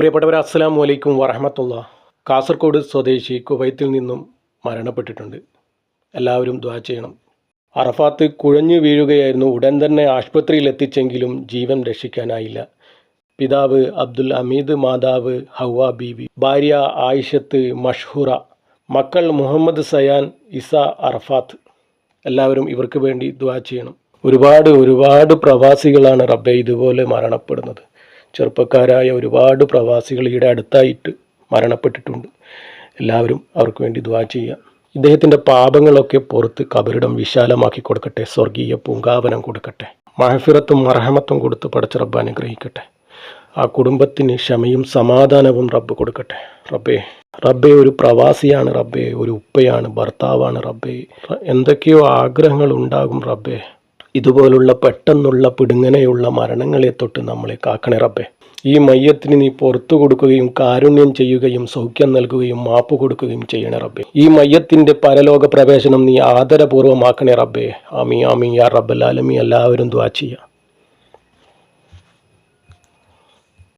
പ്രിയപ്പെട്ടവർ അസ്സാം വലൈക്കും വറഹമത്തുള്ള കാസർഗോഡ് സ്വദേശി കുവൈത്തിൽ നിന്നും മരണപ്പെട്ടിട്ടുണ്ട്. എല്ലാവരും ദ്വാ ചെയ്യണം. അറഫാത്ത് കുഴഞ്ഞു വീഴുകയായിരുന്നു. ഉടൻ തന്നെ ആശുപത്രിയിൽ എത്തിച്ചെങ്കിലും ജീവൻ രക്ഷിക്കാനായില്ല. പിതാവ് അബ്ദുൽ അമീദ് മാതാവ് ഹവ ബീവി ഭാര്യ ആയിഷത്ത് മഷ്ഹൂറ മക്കൾ മുഹമ്മദ് സയാൻ ഇസ അറഫാത്ത്. എല്ലാവരും ഇവർക്ക് വേണ്ടി ദ്വാ ചെയ്യണം. ഒരുപാട് ഒരുപാട് പ്രവാസികളാണ് റബ്ബെ ഇതുപോലെ മരണപ്പെടുന്നത്. ചെറുപ്പക്കാരായ ഒരുപാട് പ്രവാസികൾ ഈടെ അടുത്തായിട്ട് മരണപ്പെട്ടിട്ടുണ്ട്. എല്ലാവരും അവർക്ക് വേണ്ടി ദ്വാ ചെയ്യുക. ഇദ്ദേഹത്തിന്റെ പാപങ്ങളൊക്കെ പുറത്ത് കബറിടം വിശാലമാക്കി കൊടുക്കട്ടെ. സ്വർഗീയ പൂങ്കാവനം കൊടുക്കട്ടെ. മഹഫിറത്തും മറഹമത്തും കൊടുത്ത് പടച്ച റബ്ബ് അനുഗ്രഹിക്കട്ടെ. ആ കുടുംബത്തിന് ക്ഷമയും സമാധാനവും റബ്ബ് കൊടുക്കട്ടെ. റബ്ബേ റബ്ബെ ഒരു പ്രവാസിയാണ്. റബ്ബെ ഒരു ഉപ്പയാണ്. ഭർത്താവാണ് റബ്ബെ. എന്തൊക്കെയോ ആഗ്രഹങ്ങൾ ഉണ്ടാകും റബ്ബെ. ഇതുപോലുള്ള പെട്ടെന്നുള്ള പിടുങ്ങനെയുള്ള മരണങ്ങളെ തൊട്ട് നമ്മളെ കാക്കണേ റബ്ബേ. ഈ മയ്യത്തിന് നീ പുറത്തു കൊടുക്കുകയും കാരുണ്യം ചെയ്യുകയും സൗഖ്യം നൽകുകയും മാപ്പ് കൊടുക്കുകയും ചെയ്യണേ റബ്ബെ. ഈ മയ്യത്തിന്റെ പരലോക പ്രവേശനം നീ ആദരപൂർവമാക്കണേ റബ്ബെ. ആമി ആമി യാ റബ്ബൽ ആലമി എല്ലാവരും ദ്വാ ചെയ്യുക